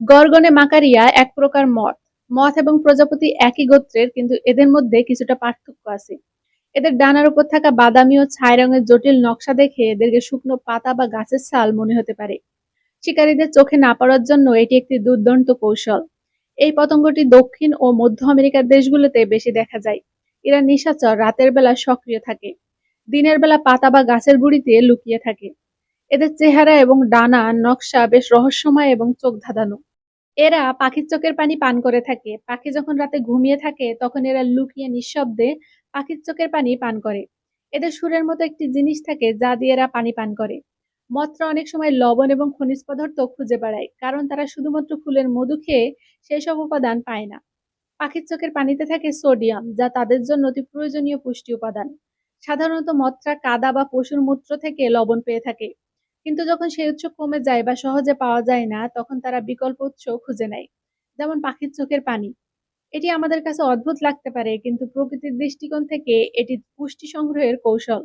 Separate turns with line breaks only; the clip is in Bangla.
গরগনে মাকারিয়া এক প্রকার মথ মথ এবং প্রজাপতি একই গোত্রের, কিন্তু এদের মধ্যে কিছুটা পার্থক্য আছে। এদের ডানার উপর থাকা বাদামি ও ছাই রঙের জটিল নকশা দেখে এদেরকে শুকনো পাতা বা গাছের ছাল মনে হতে পারে। শিকারীদের চোখে না পড়ার জন্য এটি একটি দুর্দান্ত কৌশল। এই পতঙ্গটি দক্ষিণ ও মধ্য আমেরিকার দেশগুলোতে বেশি দেখা যায়। এরা নিশাচর, রাতের বেলা সক্রিয় থাকে। দিনের বেলা পাতা বা গাছের গুড়িতে লুকিয়ে থাকে। এদের চেহারা এবং ডানা, নকশা বেশ রহস্যময় এবং চোখ ধাঁধানো। এরা পাখির চোখের পানি পান করে থাকে। পাখি যখন রাতে ঘুমিয়ে থাকে, তখন এরা লুকিয়ে নিঃশব্দে পাখির চোখের পানি পান করে। এদের সুরের মতো একটি জিনিস থাকে যা দিয়ে এরা পানি পান করে। মত্রা অনেক সময় লবণ এবং খনিজ পদার্থ খুঁজে বেড়ায়, কারণ তারা শুধুমাত্র ফুলের মধু খেয়ে সেই সব উপাদান পায় না। পাখির চোখের পানিতে থাকে সোডিয়াম, যা তাদের জন্য অতি প্রয়োজনীয় পুষ্টি উপাদান। সাধারণত মত্রা কাদা বা পশুর মূত্র থেকে লবণ পেয়ে থাকে। কিন্তু যখন সেই উৎস কমে যায় বা সহজে পাওয়া যায় না, তখন তারা বিকল্প উৎস খুঁজে নেয়, যেমন পাখির চোখের পানি। এটি আমাদের কাছে অদ্ভুত লাগতে পারে, কিন্তু প্রকৃতির দৃষ্টিকোণ থেকে এটি পুষ্টি সংগ্রহের কৌশল।